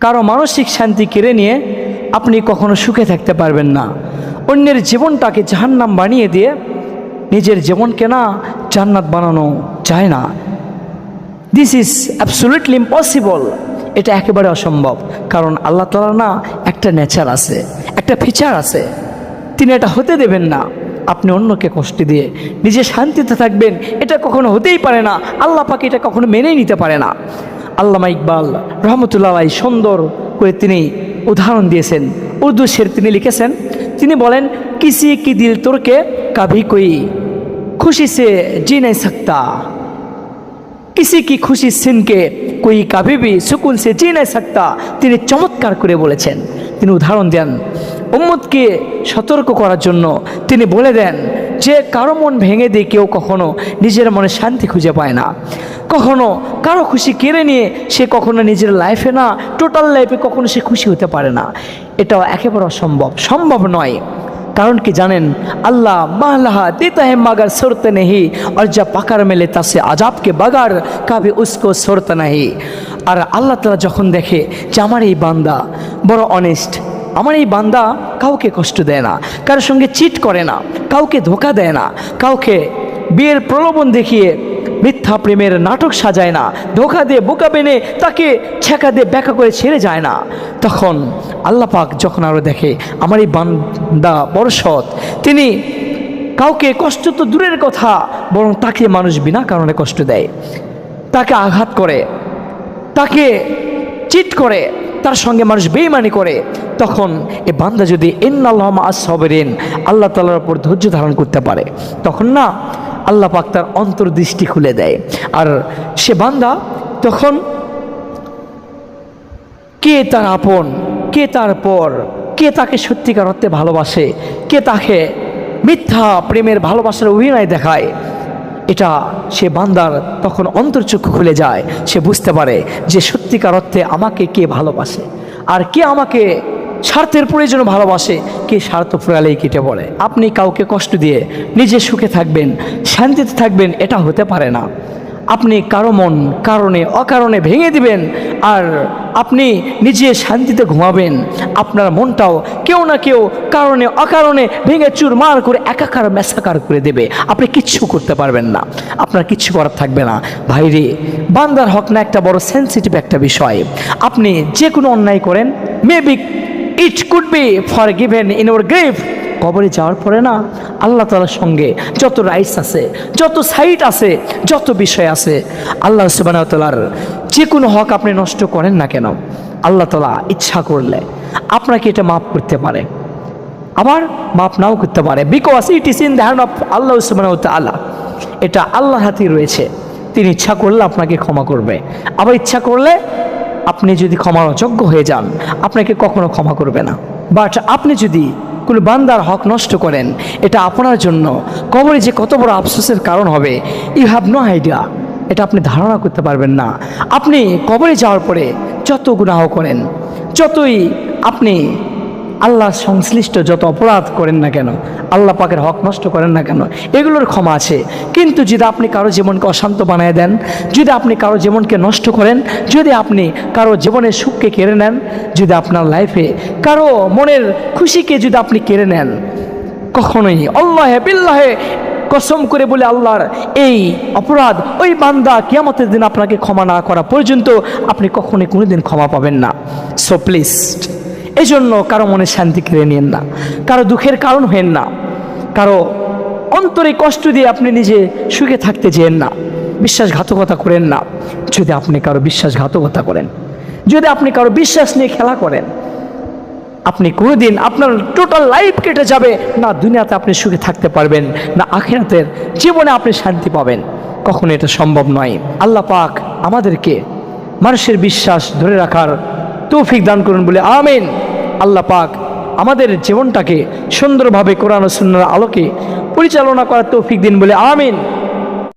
কারও মানসিক শান্তি কেড়ে নিয়ে আপনি কখনো সুখে থাকতে পারবেন না। অন্যের জীবনটাকে জাহান্নাম বানিয়ে দিয়ে নিজের জীবনকে না জান্নাত বানানো যায় না। দিস ইজ অ্যাবসোলিউটলি ইম্পসিবল এটা একেবারে অসম্ভব। কারণ আল্লাহ তালা না একটা নেচার আছে, একটা ফিচার আছে। তিনি এটা হতে দেবেন না। আপনি অন্যকে কষ্ট দিয়ে নিজে শান্তিতে থাকবেন, এটা কখনো হতেই পারে না। আল্লাহ পাকে এটা কখনো মেনেই নিতে পারে না। আল্লামা ইকবাল রহমতুল্লাহ সুন্দর করে তিনি উদাহরণ দিয়েছেন। উর্দু শের তিনি লিখেছেন, তিনি বলেন, কিসি কি দিল তোরকে, কাভি কই? খুশি সে জি নাই সকতা। কিসি কি খুশি সিনকে কই কাভি বি সুকুন সে জি নাই সকতা। তিনি চমৎকার করে বলেছেন। তিনি উদাহরণ দেন উম্মদকে সতর্ক করার জন্য তিনি বলে দেন, যে কারও মন ভেঙে দিয়ে কেউ কখনো নিজের মনে শান্তি খুঁজে পায় না। কখনো কারও খুশি কেড়ে নিয়ে সে কখনো নিজের লাইফে না টোটাল লাইফে কখনো সে খুশি হতে পারে না। এটাও একেবারে অসম্ভব। সম্ভব নয়। কারণ কি জানেন? আল্লাহ মালাহা দেতা মাগার সরতে নেহি, আর যা পাকার মেলে তা সে আজাবকে বাগার কাবে উস্কো সরতে নাহি। আর আল্লাহ তালা যখন দেখে যে আমার এই বান্দা বড় অনেস্ট আমার এই বান্দা কাউকে কষ্ট দেয় না কারোর সঙ্গে চিট করে না, কাউকে ধোকা দেয় না, কাউকে বিয়ের প্রলোভন দেখিয়ে মিথ্যা প্রেমের নাটক সাজায় না, ধোকা দিয়ে বোকা বেনে তাকে ছেঁকা দিয়ে ব্যাখ্যা করে ছেড়ে যায় না। তখন আল্লাহ পাক যখন আরও দেখে, আমার এই বান্দা বড় তিনি কাউকে কষ্ট তো দূরের কথা, বরং তাকে মানুষ বিনা কারণে কষ্ট দেয়। তাকে আঘাত করে, তাকে চিট করে, তার সঙ্গে মানুষ বেইমানি করে। তখন এ বান্দা যদি ইন্নাল্লাহ আসবেরেন আল্লাহ তালার উপর ধৈর্য ধারণ করতে পারে। তখন না আল্লাহ পাক তার অন্তর্দৃষ্টি খুলে দেয়। আর সে বান্দা তখন কে তার আপন, কে তার পর, কে তাকে সত্যিকার অর্থে ভালোবাসে, কে তাকে মিথ্যা প্রেমের ভালোবাসার অভিনয় দেখায়, এটা সে বান্দার তখন অন্তর্চক্ষু খুলে যায়। সে বুঝতে পারে যে সত্যিকার অর্থে আমাকে কে ভালোবাসে, আর কে আমাকে স্বার্থের প্রয়োজনে ভালোবাসে, কে স্বার্থ ফুরালেই কেটে বলে আপনি কাউকে কষ্ট দিয়ে নিজে সুখে থাকবেন, শান্তিতে থাকবেন, এটা হতে পারে না। আপনি কারও মন, কারণে, অকারণে ভেঙে দিবেন, আর আপনি নিজে শান্তিতে ঘুমাবেন। আপনার মনটাও কেউ না কেউ কারণে, অকারণে ভেঙে চুরমার করে, একাকার, মেসাকার করে দেবে। আপনি কিচ্ছু করতে পারবেন না। আপনার কিচ্ছু করার থাকবে না। ভাইরে বান্দার হক না একটা বড় সেন্সিটিভ একটা বিষয়। আপনি যে কোনো অন্যায় করেন maybe it could be forgiven in or grave কবরে যাওয়ার পরে না, আল্লাহ তালার সঙ্গে যত রাইটস আছে, যত সাইট আছে, যত বিষয় আছে, আল্লাহ সুবাহতালার যে কোনো হক আপনি নষ্ট করেন না কেন, আল্লাহ তালা ইচ্ছা করলে আপনাকে এটা মাফ করতে পারে। আবার মাফ নাও করতে পারে। Because it is in the of Allah সুবাহ এটা আল্লাহ হাতেই রয়েছে। তিনি ইচ্ছা করলে আপনাকে ক্ষমা করবে। আবার ইচ্ছা করলে আপনি যদি ক্ষমার অযোগ্য হয়ে যান, আপনাকে কখনো ক্ষমা করবে না। বাট আপনি যদি কোনো বান্দার হক নষ্ট করেন, এটা আপনার জন্য কবরে যে কত বড় আফসোসের কারণ হবে ইউ হ্যাভ নো আইডিয়া এটা আপনি ধারণা করতে পারবেন না। আপনি কবরে যাওয়ার পরে যত গুণাহ করেন, যতই আপনি আল্লাহ সংশ্লিষ্ট যত অপরাধ করেন না কেন, আল্লাহ পাকের হক নষ্ট করেন না কেন, এগুলোর ক্ষমা আছে। কিন্তু যদি আপনি কারও জীবনকে অশান্ত বানিয়ে দেন, যদি আপনি কারও জীবনকে নষ্ট করেন, যদি আপনি কারও জীবনের সুখকে কেড়ে নেন, যদি আপনার লাইফে কারও মনের খুশিকে যদি আপনি কেড়ে নেন, কখনোই অল্লাহে বিল্লাহে কসম করে বলে আল্লাহর এই অপরাধ ওই বান্দা কিয়ামতের দিন আপনাকে ক্ষমা না করা পর্যন্ত আপনি কখনোই কোনোদিন ক্ষমা পাবেন না। সো প্লিজ এই জন্য কারও মনে শান্তি কেড়ে নিন না, কারও দুঃখের কারণ হেন না, কারও অন্তরে কষ্ট দিয়ে আপনি নিজে সুখে থাকতে যেন না, বিশ্বাসঘাতকতা করেন না, যদি আপনি কারও বিশ্বাসঘাতকতা করেন, যদি আপনি কারও বিশ্বাস নিয়ে খেলা করেন, আপনি কোনোদিন আপনার টোটাল লাইফ কেটে যাবে, না দুনিয়াতে আপনি সুখে থাকতে পারবেন, না আখেরাতের জীবনে আপনি শান্তি পাবেন, কখনো এটা সম্ভব নয়। আল্লাহ পাক আমাদেরকে মানুষের বিশ্বাস ধরে রাখার তৌফিক দান করুন বলে আমিন। আল্লাহ পাক আমাদের জীবনটাকে সুন্দরভাবে কোরআন সুন্নার আলোকে পরিচালনা করার তৌফিক দিন বলে আমিন।